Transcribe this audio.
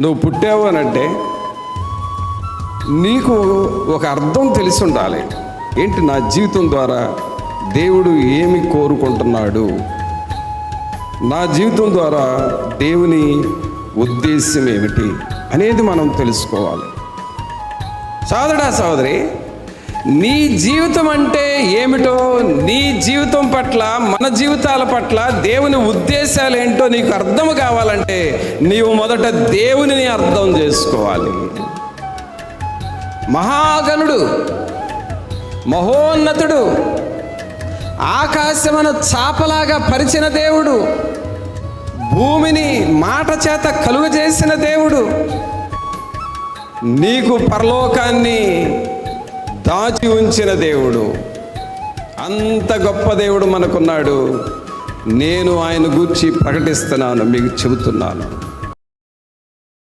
నువ్వు పుట్టావు అని అంటే నీకు ఒక అర్థం తెలిసి ఉండాలి. ఏంటి నా జీవితం ద్వారా దేవుడు ఏమి కోరుకుంటున్నాడు? నా జీవితం ద్వారా దేవుని ఉద్దేశం ఏమిటి? అనేది మనం తెలుసుకోవాలి. సోదరా సోదరి నీ జీవితం అంటే ఏమిటో నీ జీవితం పట్ల మన జీవితాల పట్ల దేవుని ఉద్దేశాలు ఏంటో నీకు అర్థం కావాలంటే నీవు మొదట దేవునిని అర్థం చేసుకోవాలి. మహాగనుడు మహోన్నతుడు ఆకాశమన చాపలాగా పరిచిన దేవుడు భూమిని మాట చేత కలుగజేసిన దేవుడు నీకు పరలోకాన్ని దాచి ఉంచిన దేవుడు. అంత గొప్ప దేవుడు మనకున్నాడు. నేను ఆయన గూర్చి ప్రకటిస్తున్నాను మీకు చెబుతున్నాను.